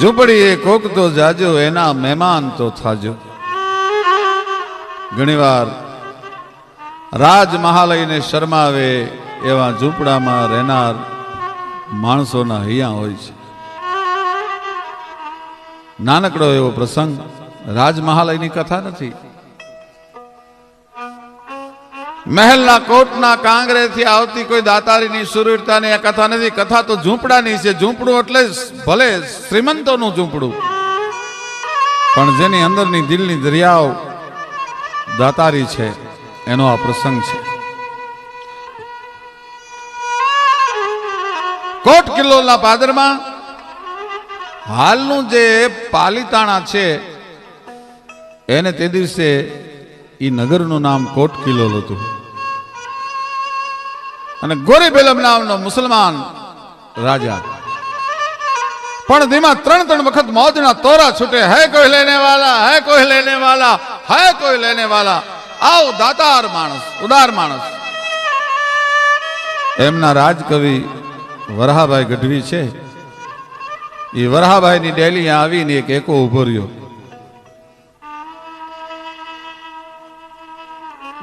ઝૂંપડી એ કોક તો જાજો, એના મહેમાન તો થાજો. ઘણીવાર રાજ મહાલયને શરમાવે એવા ઝૂંપડામાં રહેનાર માણસોના હૈયા હોય છે. નાનકડો એવો પ્રસંગ રાજ મહાલયની કથા નથી. મહેલના કોટના કાંગરેથી આવતી કોઈ દાતારીની સુરવીરતાની આ કથા નથી. કથા તો ઝૂંપડાની છે. ઝૂંપડું એટલે ભલે શ્રીમંતોનું ઝૂંપડું. પણ જેની અંદરની દિલની દરિયાઓ દાતારી છે, એનો આ પ્રસંગ છે. કોટ કિલ્લોના પાદરમાં હાલનું જે પાલીતાણા છે, એને તે દિવસે એ નગરનું નામ કોટ કિલ્લો હતું. અને ગોરી નામનો મુસલમાન રાજા. પણ ધીમા ત્રણ ત્રણ વખત મોજના તોરા છૂટે. હે કોઈ લેને વાલા હે કોઈ લેને વાલા હે કોઈ લેને વાલા આવ દાતાર માણસ, ઉદાર માણસ. એમના રાજકવિ વરહાભાઈ ગઢવી છે. એ વરહાભાઈની ડેલી આવીને એક એકો ઊભો રહ્યો.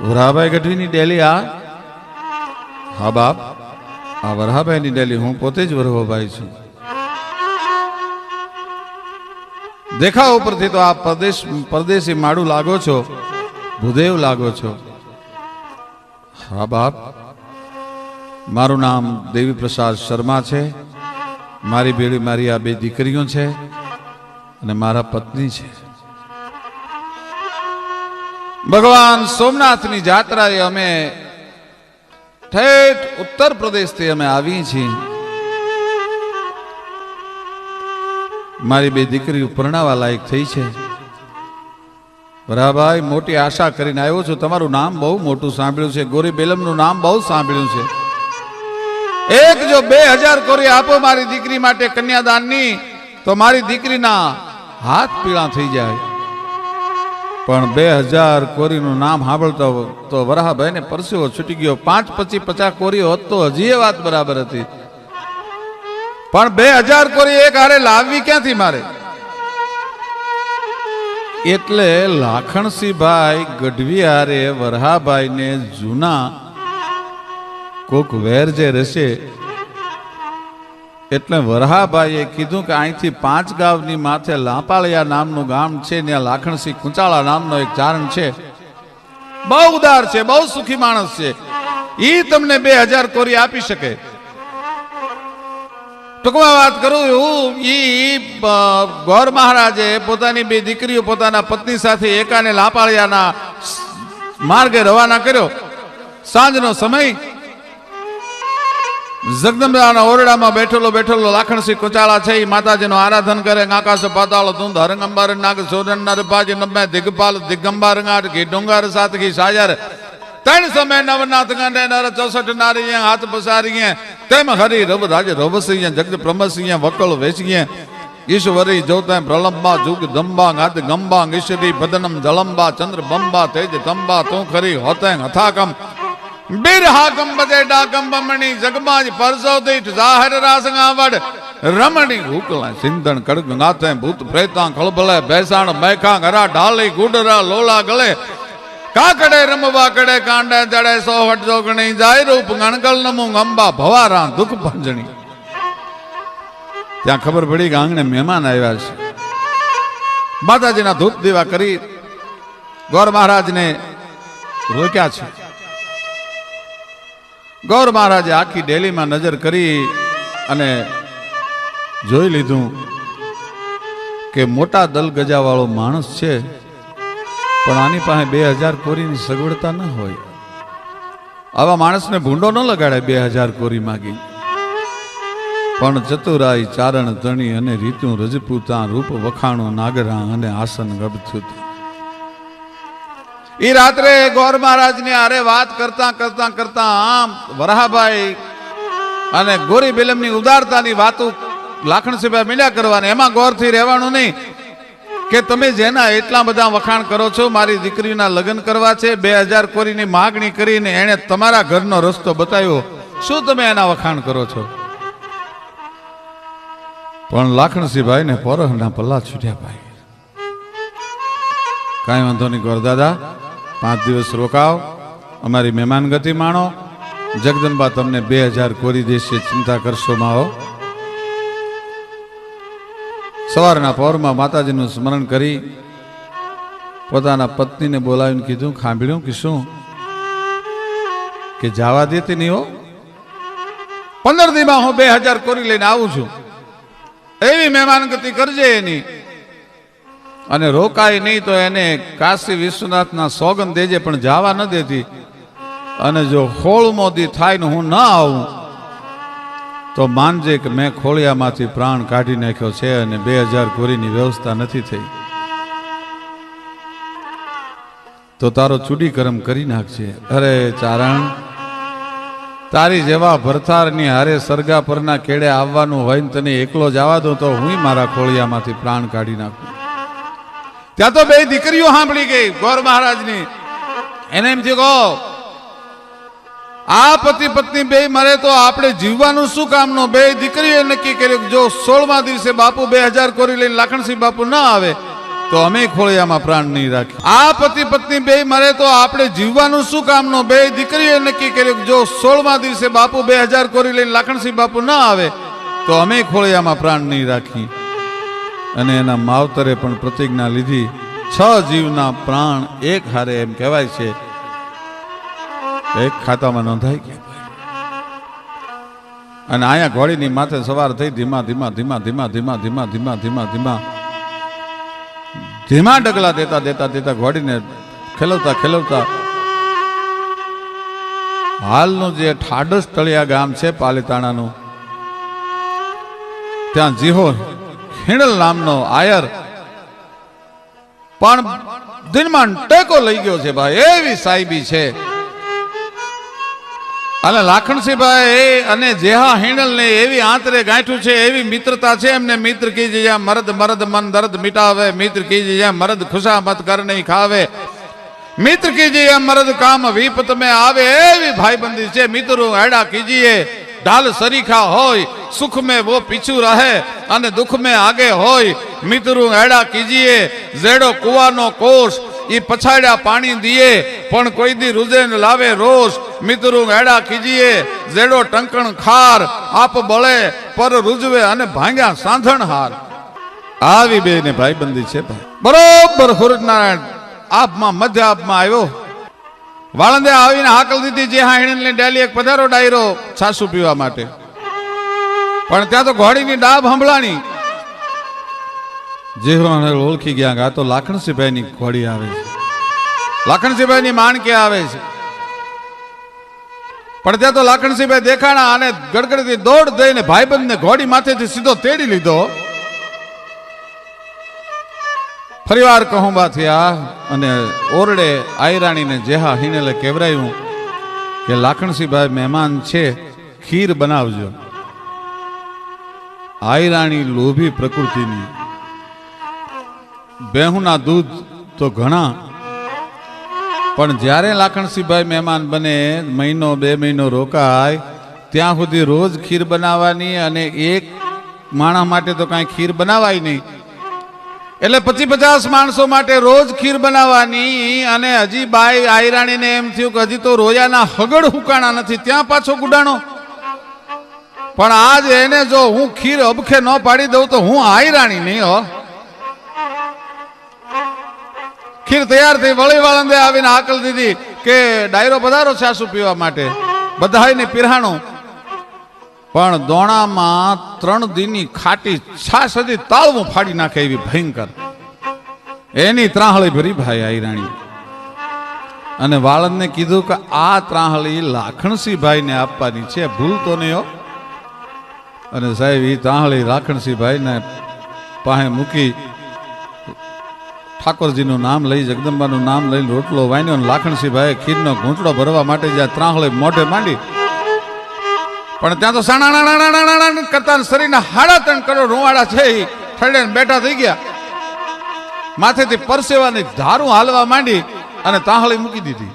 વરહાભાઈ ગઢવીની ડેલી આ હા બાપ, આ વરહાભાઈની ડેલી હું પોતે જ વરહોભાઈ છું. દેખાવ ઉપરથી તો આ પ્રદેશ, પરદેશી માડું લાગો છો, ભૂદેવ લાગો છો. હા બાપ, મારું નામ દેવી પ્રસાદ શર્મા છે. મારી ભેળી મારી આ બે દીકરીઓ છે અને મારા પત્ની છે. ભગવાન સોમનાથની જાત્રાએ અમે ઠેઠ ઉત્તર પ્રદેશથી અમે આવી છીએ. મારી બે દીકરીઓ પરણાવા લાયક થઈ છે. વરાભાઈ, મોટી આશા કરીને આવ્યો છું. તમારું નામ બહુ મોટું સાંભળ્યું છે. ગોરી બેલમનું નામ બહુ સાંભળ્યું છે. એક જો બે હજાર કોરી આપો મારી દીકરી માટે કન્યાદાનની, તો મારી દીકરીના હાથ પીળા થઈ જાય. પણ બે હજાર કોરીનું નામ સાંભળતો તો વરાહભાઈને પરસેવો છૂટી ગયો. પાંચ પછી પચાસ કોરી હોત તો હજી એ વાત બરાબર હતી. પણ બે હજાર કોરી એક હારે લાવવી ક્યાંથી મારે? એટલે લાખણસિંહભાઈ ગઢવી હારે વરહાભાઈને જૂના કોક વેર જે રહેશે એટલે વરહાભાઈએ કીધું કે અહીંથી પાંચ ગામની માથે લાંપાળિયા નામનું ગામ છે, ત્યાં લાખણસિંહ કુંચાળા નામનો એક ચારણ છે. બહુ ઉદાર છે, બહુ સુખી માણસ છે. એ તમને બે હજાર કોરી આપી શકે. ટૂંકમાં વાત કરું હું એ ગોર મહારાજે પોતાની બે દીકરીઓ પોતાના પત્ની સાથે એકાને લાંપાળિયાના માર્ગે રવાના કર્યો. સાંજનો સમય જગદંબાના ઓરડામાં બેઠેલો બેઠેલો લાખણસિંહ કુચાળા છે. એ માતાજીનું આરાધન કરે, આકાશ પાતાળ તું ધરંગ અંબાર નાગ સોરન નર પાજ નમે દિગપાલ, દિગંબાર ગાટ ઘી, ડુંગર સાત ઘી સાજર. ત્રણ સમય નવનાથ ગંડે નર, ચોસઠ નારી હાથ પસારી તેમ હરી રવ રાજ રવસિંહ જગદ પ્રમસિંહ વકલ વેચીએ. ઈશ્વરી જોતા પ્રલંબા, જુગ દંબા ગાત ગંબા, ઈશ્વરી બદનમ જલંબા ચંદ્ર બંબા તેજ તંબા તું ખરી હોતે હથાકમ. બિરહા કંબજે ડાકમ બમણી જગમાજ પરસો દીઠ જાહેર રાસંગાવડ રમણી હુકલા સિંધણ કડક નાથે ભૂત પ્રેતા ખળભલે, ભેસાણ મેખા ઘરા ઢાલી ગુડરા લોલા ગળે. કાકડે રમવા કડે કાંડે જડે સોહટ જોગણી જાય રૂપ ગણગલ નમું અંબા ભવારા દુઃખ ભંજણી. ત્યાં ખબર પડી કે આંગણે મહેમાન આવ્યા છે. માતાજીના ધૂપ દીવા કરી ગોર મહારાજને રોક્યા છે. ગૌર મહારાજે આખી ડેલીમાં નજર કરી અને જોઈ લીધું કે મોટા દલ ગજાવાળો માણસ છે, પણ આની પાસે બે હજાર કોરીની સગવડતા ન હોય. આવા માણસને ભૂંડો ન લગાડે બે હજાર કોરી માગી. પણ ચતુરાઈ, ચારણ, ધણી અને રીતું રજપૂતા રૂપ વખાણું, નાગરા અને આસન ગબથુત એ રાત્રે ગોર મહારાજની આરે વાત કરતા કરતા કરતા આમ વરાહભાઈ અને ગોરી બેલમની ઉદારતાની વાતો લાખણસિંહભાઈ મિલ્યા કરવાની, એમાં ગોરથી રહેવાનું નહીં. કે તમે જેના એટલા બધા વખાણ કરો છો, મારી દીકરીના લગ્ન કરવા છે, બે હજાર કોરીની માગણી કરીને એણે તમારા ઘરનો રસ્તો બતાવ્યો. શું તમે એના વખાણ કરો છો? પણ લાખણસિંહભાઈ ને પોરહના પલ્લા છૂટ્યા ભાઈ. કાંઈ વાંધો નહીં ગોર દાદા પાંચ દિવસ રોકાવ. અમારી મહેમાન ગતિ માણો. જગદંબા તમને બે હજાર કોરી દેશે, ચિંતા કરશો માઓ સવારના પહોરમાં માતાજીનું સ્મરણ કરી પોતાના પત્નીને બોલાવીને કીધું ખાંભળ્યું કે શું? કે જવા દેતી નહીં હો? પંદર દીમાં હું બે હજાર કોરી લઈને આવું છું. એવી મહેમાન ગતિ કરજે એની. અને રોકાય નહીં તો એને કાશી વિશ્વનાથના સોગન દેજે, પણ જવા ન દેતી. અને જો હોળ મોદી થાય ને હું ના આવું, તો માનજે કે મેં ખોળિયામાંથી પ્રાણ કાઢી નાખ્યો છે અને બે હજાર કોરીની વ્યવસ્થા નથી થઈ. તો તારો ચૂડીકરમ કરી નાખજે. અરે ચારણ, તારી જેવા ભરથારની હારે સરગા પરના કેડે આવવાનું હોય ને તને એકલો જવા દઉં તો હું મારા ખોળિયામાંથી પ્રાણ કાઢી નાખું. ત્યાં તો બે દીકરીઓ સાંભળી ગઈ, ગોર મહારાજની. એને એમ થયું કહો આ પતિ પત્ની બે મરે તો આપણે જીવવાનું શું કામનો? બે દીકરીઓએ નક્કી કર્યું જો સોળમા દિવસે બાપુ બે હજાર કોરી લઈને લાખણસિંહ બાપુ ના આવે, તો અમે ખોળિયામાં પ્રાણ નહીં રાખી આ પતિ પત્ની બે મરે તો આપણે જીવવાનું શું કામનો? બે દીકરીએ નક્કી કર્યું જો સોળમા દિવસે બાપુ બે હજાર કોરી લઈને લાખણસિંહ બાપુ ના આવે, તો અમે ખોળિયામાં પ્રાણ નહીં રાખી અને એના માવતરે પણ પ્રતિજ્ઞા લીધી, છ જીવના પ્રાણ એક હારે એમ કહેવાય છે. એક ખાતામાં નોંધાઈ ગયા. અને અહીંયા ઘોડીની માથે સવાર થઈ ધીમા ધીમા ધીમા ધીમા ધીમા ધીમા ધીમા ધીમા ધીમા. ધીમા ડગલા દેતા દેતા દેતા ઘોડીને ખેલવતા ખેલવતા હાલનું જે ઠાડસ તળિયા ગામ છે પાલીતાણાનું, ત્યાં જીહો હિણલ નામનો આયર. પણ દિનમાં ટેકો લઈ ગયો છે ભાઈ, એવી સાહેબી છે. અને લાખણસિંહભાઈ અને જેહા હિણલને એવી આંતરે ગાંઠું છે, એવી મિત્રતા છે, એમને મિત્ર કીજે જ્યાં મરદ મરદ મન દર્દ મિટાવે, મિત્ર કીજે જ્યાં મરદ ખુશામત કર નહીં ખાવે. મિત્ર કીજીએ મરદ કામ વિપત में આવે, એવી ભાઈબંધી છે, મિત્રો એડા કીજીએ. ઢાલ સરીખા હોય સુખ મેં વો પીછું રહે અને દુઃખ મેં આગે હોય. મિત્રું એડા કીજીએ જેડો કુવાનો કોષ, ઈ પછાડ્યા પાણી દીએ, પણ કોઈ દી રૂજે લાવે રોષ. મિત્રું એડા કીજીએ જેડો ટંકણ ખાર, આપ બળે, પર રૂજવે અને ભાંગ્યા સાંધણ હાર. આવી બેને ભાઈબંધી છે બરોબર હુરનારાયણ આપમાં, મધ્ય આપમાં આવ્યો. વાળંદે આવીને હાકલ દીધી જે હા એને ડેલી એક પધારો ડાયરો છાસુ પીવા માટે. પણ ત્યાં તો ઘોડીની ડાબ હંભળાણી જે ઓળખી ગયા આ તો લાખણસિંહભાઈની ઘોડી આવે છે. લાખણસિંહભાઈની માણકે આવે છે. પણ ત્યાં તો લાખણસિંહભાઈ દેખાણા અને ગડગડથી દોડ દઈને ભાઈબંધને ઘોડી માથેથી સીધો તેડી લીધો. ફરીવાર કહુંબા થયા અને ઓરડે આયરાણીને જેહા હિનેલે કેવરાયું કે લાખણસિંહભાઈ મહેમાન છે, ખીર બનાવજો. આયરાણી લોભી પ્રકૃતિની. બેહુના દૂધ તો ઘણા, પણ જ્યારે લાખણસિંહભાઈ મહેમાન બને, મહિનો બે મહિનો રોકાય, ત્યાં સુધી રોજ ખીર બનાવવાની અને એક માણસ માટે તો કાંઈ ખીર બનાવાય નહીં. એટલે પચીસ પચાસ માણસો માટે રોજ ખીર બનાવવાની અને હજી બાઈ આયરાણીને એમ થયું કે હજી તો રોયાના હગડ હુકાણા નથી, ત્યાં પાછો ગુડાણો. પણ આજ એને જો હું ખીર અબખે ન પાડી દઉં તો હું આયરાણી નહીં હો. ખીર તૈયાર થઈ વળી વાળંદે આવીને આકલ દીધી કે ડાયરો પધારો છાસુ પીવા માટે. બધાને પીરહાણું પણ દોણામાં ત્રણ દિનની ખાટી છાસ હતી, તાળવું ફાડી નાખે એવી ભયંકર. એની ત્રાહળી ભરી ભાઈ આઈરાણી અને વાળંદને કીધું કે આ ત્રાહળી લાખણસિંહભાઈને આપવાની છે, ભૂલ તો નહીં અને સાહેબ એ ત્રાહળી લાખણસિંહભાઈને પાસે મૂકી ઠાકોરજીનું નામ લઈ, જગદંબાનું નામ લઈને રોટલો વાંચ્યો અને લાખણસિંહભાઈ ખીરનો ઘૂંટડો ભરવા માટે જ્યાં ત્રાહળી મોઢે માંડી પણ ત્યાં તો સાણા કરતા શરીરના હાડા ત્રણ કરોડ રૂવાડા છે એ ઠરડે બેઠા થઈ ગયા માથેથી પરસેવાની ધારું હાલવા માંડી અને તાહળી મૂકી દીધી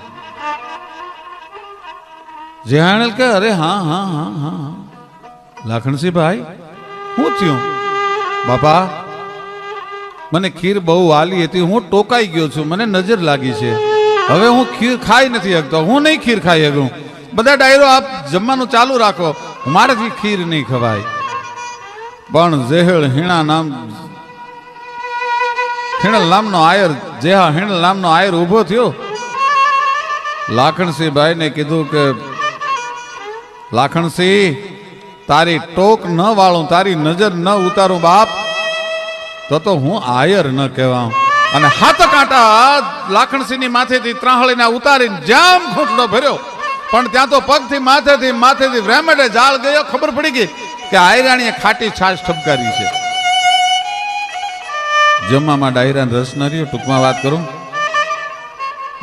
જેહાણેલ કે અરે હા હા હા હા લાખણસિંહ ભાઈ હું થયું બાપા મને ખીર બહુ વાલી હતી હું ટોકાઈ ગયો છું મને નજર લાગી છે હવે હું ખીર ખાઈ નથી શકતો હું નહીં ખીર ખાઈ શકું બધા ડાયરો, આપ જમવાનું ચાલુ રાખો. મારાથી ખીર નહીં ખવાય. પણ ઝેહળ હીણા નામ હિણલ નામનો આયર જેહા હિણલ નામનો આયર ઊભો થયો. લાખણસિંહભાઈને કીધું કે, લાખણસિંહ, તારી ટોક ન વાળું, તારી નજર ન ઉતારું બાપ. તો તો હું આયર ન કહેવાઉં. અને હાથ કાંટા લાખણસિંહની માથેથી ત્રાહળીને ઉતારીને જામ ઘૂંટડો ભર્યો. પણ ત્યાં તો પગથી માથેથી માથેથી વ્રેમડે જાળ ગયો, ખબર પડી ગઈ કે આયરાણીએ ખાટી છાશ ઠપકારી છે. જમવામાં ડાયરાને રસ ન રહ્યો, ટૂંકમાં વાત કરું.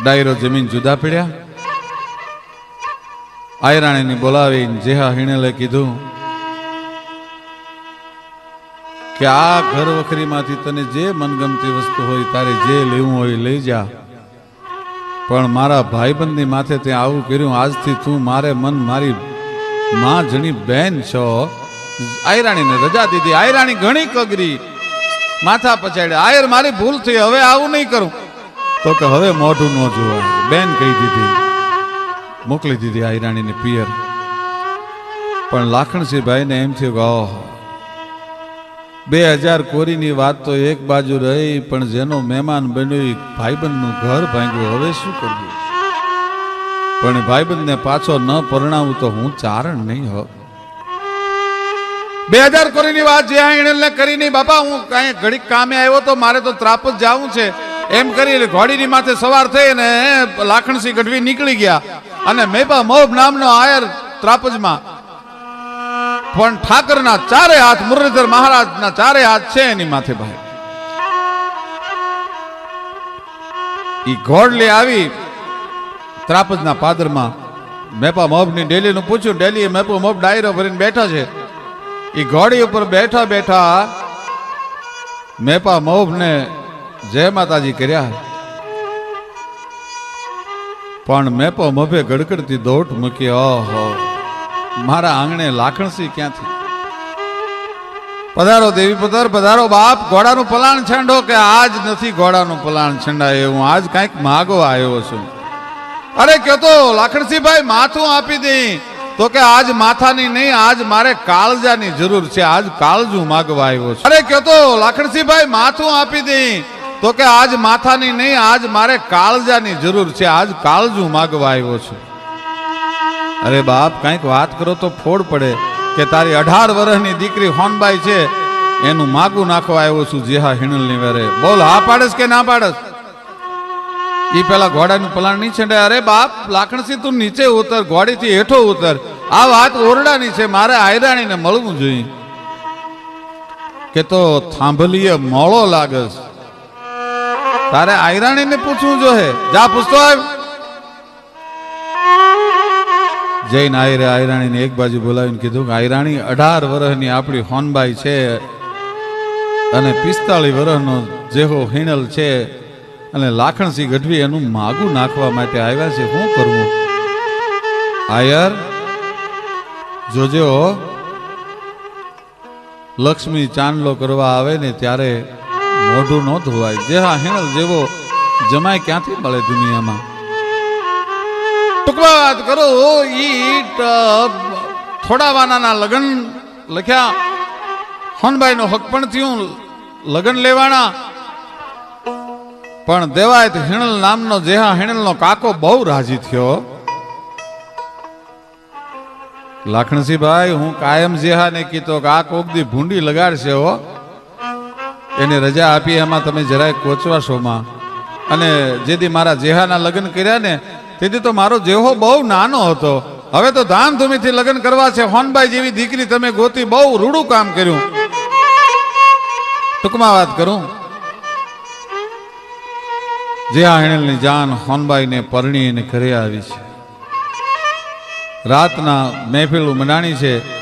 ડાયરો જમીન જુદા પડ્યા. આયરાણીને બોલાવીને જેહા હિણેલે કીધું કે આ ઘર વખરીમાંથી તને જે મનગમતી વસ્તુ હોય તારે જે લેવું હોય લઈ જા. પણ મારા ભાઈબંધની માથે તે આવું કર્યું, આજથી તું મારે મન મારી માં જણી બેન છો. આયરાણીને રજા દીધી, આયરાણી ઘણી કગરી. માથા પછાડ્યા, આયર મારી ભૂલ થઈ, હવે આવું નહીં કરું. તો કે હવે મોઢું ન જોવાય બેન કહી દીધી, મોકલી દીધી આયરાણીને પિયર. પણ લાખણસિંહભાઈને એમ થયું કે, ઓહ બે હજાર કોરીની વાત તો એક બાજુ રહી, પણ જેનો મહેમાન બન્યો ભાઈબંધનું ઘર ભાંગ્યું. હવે શું કરવું? પણ ભાઈબંધને પાછો ન પરણાવું તો હું ચારણ નહીં હો બે હજાર કોરીની વાત જે એને કરી નહીં, બાપા, હું કાંઈ ઘડીક કામે આવ્યો તો મારે તો ત્રાપજ જવું છે. એમ કરી ઘોડીની માથે સવાર થઈ અને લાખણસી ગઢવી નીકળી ગયા. અને મેપા મોબ નામનો આયર ત્રાપજમાં. પણ ઠાકરના ચારે હાથ, મુરલીધર મહારાજના ચારે હાથ છે એની માથે ભાઈ ઈ ઘોડલે આવી ત્રાપજના પાદરમાં મેપા મોબની ડેલીનું પૂછ્યું, ડેલીએ મેપો મોબ ડાયરો ભરીને બેઠા છે. ઈ ઘોડી ઉપર બેઠા બેઠા મેપા મોબને જય માતાજી કર્યા પણ મેપો મોભે ગડગડતી દોટ મૂકી, ઓહો. મારા આંગણે લાખણસી ક્યાંથી? પધારો દેવી પધાર, પધારો બાપ. ઘોડાનું પલાણ છંડો કે આજ નથી ઘોડાનું પલાણ છંડાય હું આજ કાંઈક માગો આવ્યો છું. અરે કહેતો લાખણસિંહભાઈ માથું આપી દઈ તો કે આજ માથાની નહીં, આજ મારે કાળજાની જરૂર છે. આજ કાળજું માગવા આવ્યો છું. અરે કહેતો તો લાખણસિંહભાઈ માથું આપી દઈ તો કે આજ માથાની નહીં, આજ મારે કાળજાની જરૂર છે. આજ કાળજું માગવા આવ્યો છું. અરે બાપ, કંઈક વાત કરો તો ફોડ પડે કે તારી અઢાર વર્ષની દીકરી હોનબાઈ છે, એનું માગું નાખવા આવ્યો છું જેહા હિણલની વેરે. બોલ, હા પાડસ કે ના પાડસ? એ પેલા ઘોડાનું પલાણ નહીં છંડે અરે બાપ લાખણસી તું નીચે ઉતર, ઘોડીથી હેઠો ઉતર. આ વાત ઓરડાની છે, મારે આયરાણીને મળવું જોઈએ. કે તો થાંભલીએ મોળો લાગસ. તારે આયરાણીને પૂછવું જોઈએ. જા, પૂછતો આવ. જઈને આયરે આયરાણીને એક બાજુ બોલાવીને કીધું કે આયરાણી અઢાર વર્ષની આપણી હોનબાઈ છે અને પિસ્તાળીસ વર્ષનો જેહો હિણલ છે અને લાખણસિંહ ગઢવી એનું માગું નાખવા માટે આવ્યા છે. શું કરવું આયર, જોજો, લક્ષ્મી ચાંદલો કરવા આવે ને ત્યારે મોઢું ન ધોવાય. જે હા હિણલ જેવો જમાય ક્યાંથી મળે દુનિયામાં? ટૂંકમાં વાત કરો ઈ થોડા વાનાના લગ્ન લખ્યા. હોનબાઈ નો હક પણ થયું, લગ્ન લેવાના. પણ દેવાયત હિણલ નામનો જેહા હિણલનો કાકો બહુ રાજી થયો. લાખણસિંહભાઈ, હું કાયમ જેહાને કીધો કે આ કોકદી ભૂંડી લગાડશે હો. એને રજા આપી, એમાં તમે જરાય કોચવાશોમાં અને જેથી મારા જેહાના લગ્ન કર્યા ને તેથી તો મારો જેહો બહુ નાનો હતો. હવે તો ધામધૂમીથી લગ્ન કરવા છે. હોનબાઈ જેવી દીકરી તમે ગોતી બહુ રૂડું કામ કર્યું. ટૂંકમાં વાત કરું? જેહા હેણલની જાન હોનબાઈને પરણીને ઘરે આવી છે. રાતના મહેફિલ મનાણી છે.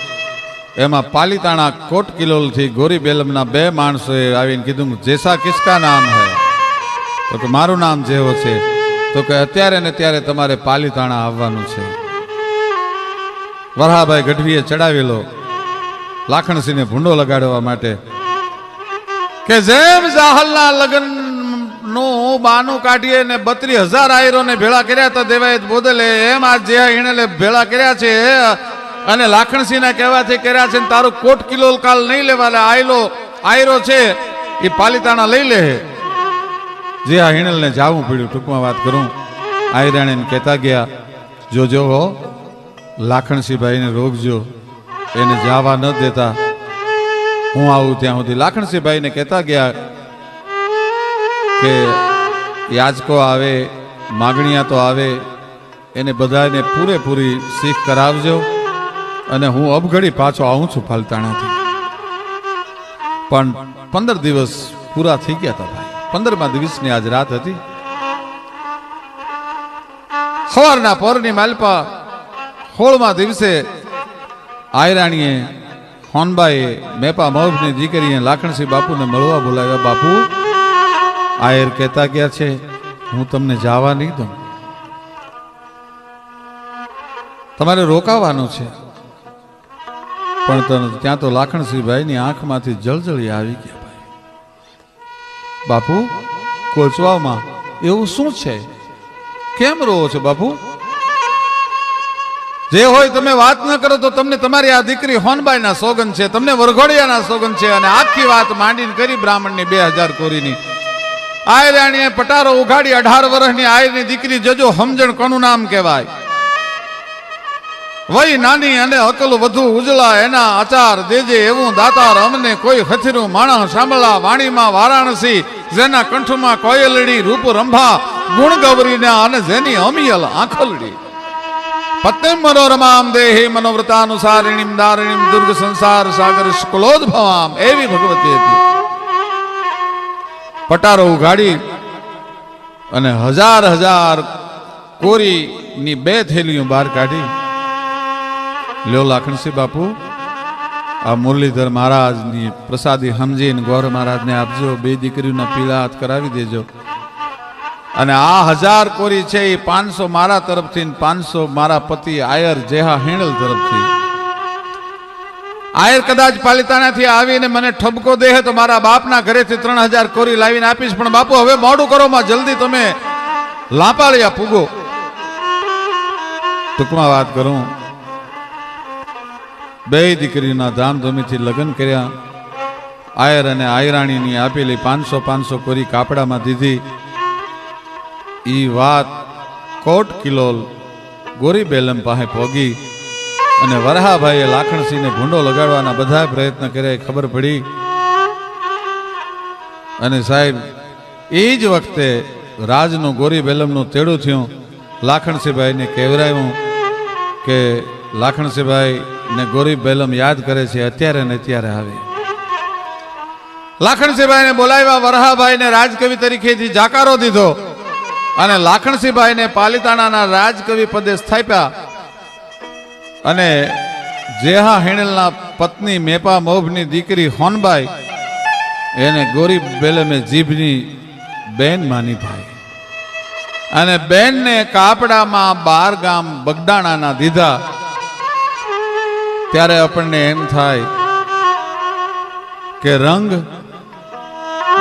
એમાં પાલીતાણા કોટ કિલોલથી ગોરી બેલમના બે માણસોએ આવીને કીધું, જેસા કિસકા નામ હે? તો મારું નામ જેવો છે. તો કે અત્યારે ને ત્યારે તમારે પાલીતાણા આવવાનું છે. વરહાભાઈ ગઢવીએ ચડાવેલો લાખણસિંહને ભૂંડો લગાડવા માટે કે જેમ જાહલના લગ્નનું બાનું કાઢીએ ને બત્રી હજાર આયરો ને ભેળા કર્યા હતા દેવાય બોદલે, એમ આ જે હિણેલે ભેળા કર્યા છે અને લાખણસિંહના કહેવાથી કર્યા છે તારું કોટ કિલો કાલ નહીં લેવા આયલો, આયરો છે, એ પાલિતાણા લઈ લે. જે આ હિણલને જાવું પડ્યું, ટૂંકમાં વાત કરું, આયરાણીને કહેતા ગયા જોજો હો, લાખણસિંહભાઈને રોકજો, એને જાવા ન દેતા. હું આવું ત્યાં સુધી. લાખણસિંહભાઈને કહેતા ગયા કે યાચકો આવે, માગણીયા તો આવે, એને બધાને પૂરેપૂરી શીખ કરાવજો અને હું અબઘડી પાછો આવું છું ફાલતાણાથી પણ પંદર દિવસ પૂરા થઈ ગયા હતા ભાઈ. પંદરમા દિવસની આજ રાત હતી. સવારના પોરની માલપા હોળમાં દિવસે આયરાણીએ હોનબાએ મેપા મહુભની દીકરીએ લાખણસિંહ બાપુને મળવા બોલાવ્યા, બાપુ, આયર કહેતા ગયા છે, હું તમને જવા નહીં દઉં. તમારે રોકાવાનું છે. પણ ત્યાં તો લાખણસિંહભાઈની આંખમાંથી જળજળી આવી ગયા બાપુ, કોચવામાં એવું શું છે? કેમ રહો છો બાપુ? જે હોય તમે વાત ન કરો તો તમને તમારી આ દીકરી હોનબાઈના સોગન છે, તમને વરઘોડિયાના સોગન છે અને આખી વાત માંડીને કરી બ્રાહ્મણની બે હજાર કોરીની. આયરાણીએ પટારો ઉઘાડી અઢાર વર્ષની આયરની દીકરી જજો સમજણ કોનું નામ કહેવાય? વય નાની અને અકલ વધુ ઉજળા એના આચાર દેજે એવું દાતાર અમને કોઈ હથિરું માણસ સાંભળા વાણીમાં વારાણસી, જેના કંઠમાં કોયલડી રૂપ રંભા, ગુણ ગૌરીના અને જેની અમિયલ આંખલડી. પત્નીમ મનોરમામ દેહી મનોવ્રતાનુસારિણીમ દારિણીમ દુર્ગ સંસાર સાગર સ્કલોદ્ભવામ એવી ભગવતી હતી. પટારો ઉઘાડી અને હજાર હજાર કોરીની બે થેલીઓ બહાર કાઢી લ્યો લાખણસિંહ બાપુ, આ મુરલીધર મહારાજની પ્રસાદી સમજીને ગૌર મહારાજને આપજો, બે દીકરીઓના પીળા હાથ કરાવી દેજો. અને આ હજાર કોરી છે એ પાંચસો મારા તરફથી પાંચસો મારા પતિ આયર જેહા હેણલ તરફથી. આયર કદાચ પાલિતાણાથી આવીને મને ઠબકો દે તો મારા બાપના ઘરેથી ત્રણ હજાર કોરી લાવીને આપીશ, પણ બાપુ, હવે મોડું કરો, માં જલ્દી તમે લાપાળિયા પૂગો. ટૂંકમાં વાત કરું. બે દીકરીના ધામધૂમીથી લગ્ન કર્યા. આયર અને આયરાણીની આપેલી પાંચસો પાંચસો કોરી કાપડામાં દીધી. ઈ વાત કોટ કિલોલ ગોરી બેલમ પાસે પોગી અને વરહાભાઈએ લાખણસિંહને ભૂંડો લગાડવાના બધા પ્રયત્ન કર્યા એ ખબર પડી. અને સાહેબ એ જ વખતે રાજનું ગોરી બેલમનું તેડું થયું. લાખણસિંહભાઈને કહેવરાયું કે, લાખણસિંહભાઈ ને ગોરી બેલમ યાદ કરે છે, અત્યારે ને અત્યારે આવે. લાખણસિંહભાઈને બોલાવ્યા, વરહાભાઈને રાજકવિ તરીકેથી જાકારો દીધો. અને લાખણસિંહભાઈને પાલિતાણાના રાજકવિ પદે સ્થાપ્યા. અને જેહા હેણલના પત્ની મેપા મોભની દીકરી હોનબાઈ, એને ગોરી બેલમે જીભની બેન માની ભાઈ. અને બેનને કાપડામાં બાર ગામ બગડાણાના દીધા. ત્યારે આપણને એમ થાય કે રંગ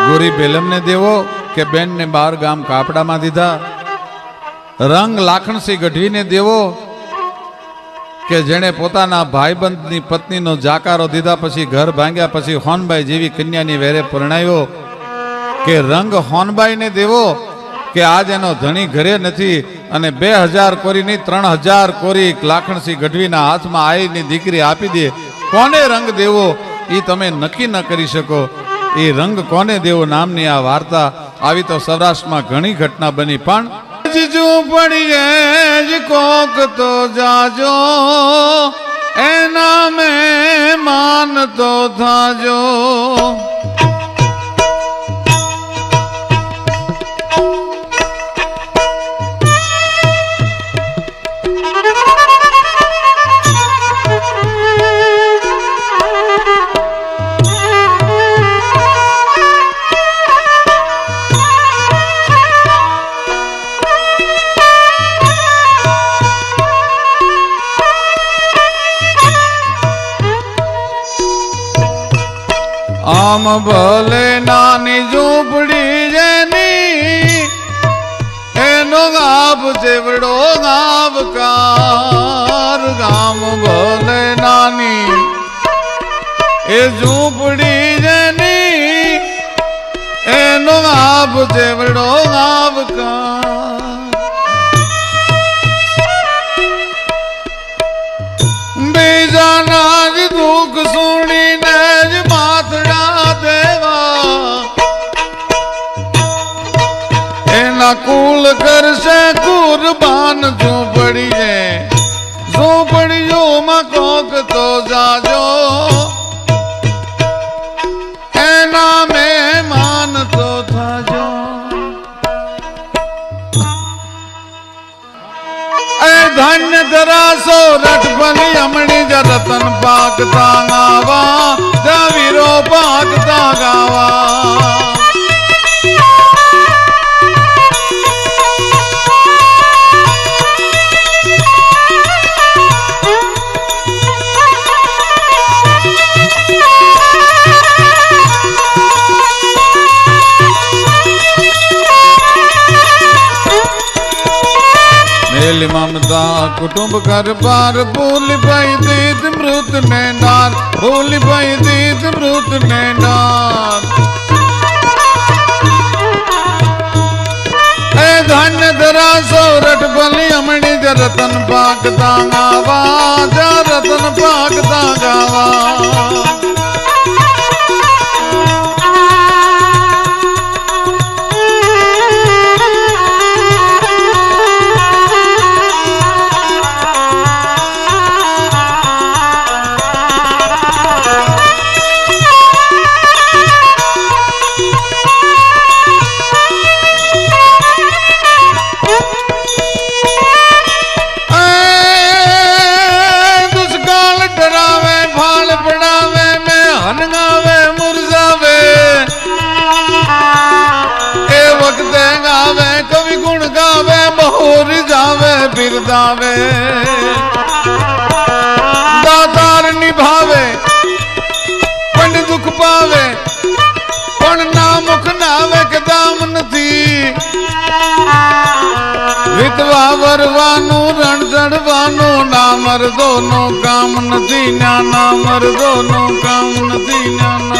ગોરી બેલમને દેવો કે બેનને બાર ગામ કાપડામાં દીધા. રંગ લાખણસી ગઢવીને દેવો કે જેણે પોતાના ભાઈબંધની પત્નીનો જાકારો દીધા પછી ઘર ભાંગ્યા પછી હોનબાઈ જેવી કન્યાની વેરે પરણાવ્યો કે રંગ હોનબાઈને દેવો કે આજ એનો ધણી ઘરે નથી અને બે હજાર કોરીની ત્રણ હજાર કોરી લાખણસિંહ ગઢવીના હાથમાં આઈની દીકરી આપી દે. કોને રંગ દેવો? એ તમે નક્કી ન કરી શકો. એ રંગ કોને દેવો નામની આ વાર્તા? આવી તો સૌરાષ્ટ્રમાં ઘણી ઘટના બની, પણ પડીએ જ કોક તો જાજો. એના મેં માન તો થાજો. ગામ ભલે નાની ઝૂંપડી જેની, એનો ગાભ જેવડો ગાભકાર. ગામ ભલે નાની, એ ઝૂંપડી જેની, એનો ગાભ જેવડો ગાભકાર કુલ કરશે કુરબાન ઝૂંપડી ને ઝૂંપડીઓમાં કોક તો જાજો. એના મહેમાન તો થાજો. એ ધન્ય ધરાસો રટભલી અમણી જ રતન પાકતા ગાવા. જવીરો પાકતા ગાવા. મેલી મમતા કુટુંબ ઘર બાર ભૂલ ભાઈ દીત મૃત ને નાર ભૂલ ભાઈ દીત મૃત ને નાર એ ધન્ય ધરા સૌરઠ ભલી અમણી જ રતન પાકતા ગાવા, જ રતન પાકતા ગાવા. બિરદાવે દાતાર નિભાવે, પણ દુઃખ પાવે. પણ ના મુખ ના આવે કે દામ નથી. વિધવા વરવાનું, રણ ચડવાનું ના મરદો નું કામ નથી, ના મરદો નું કામ નથી ના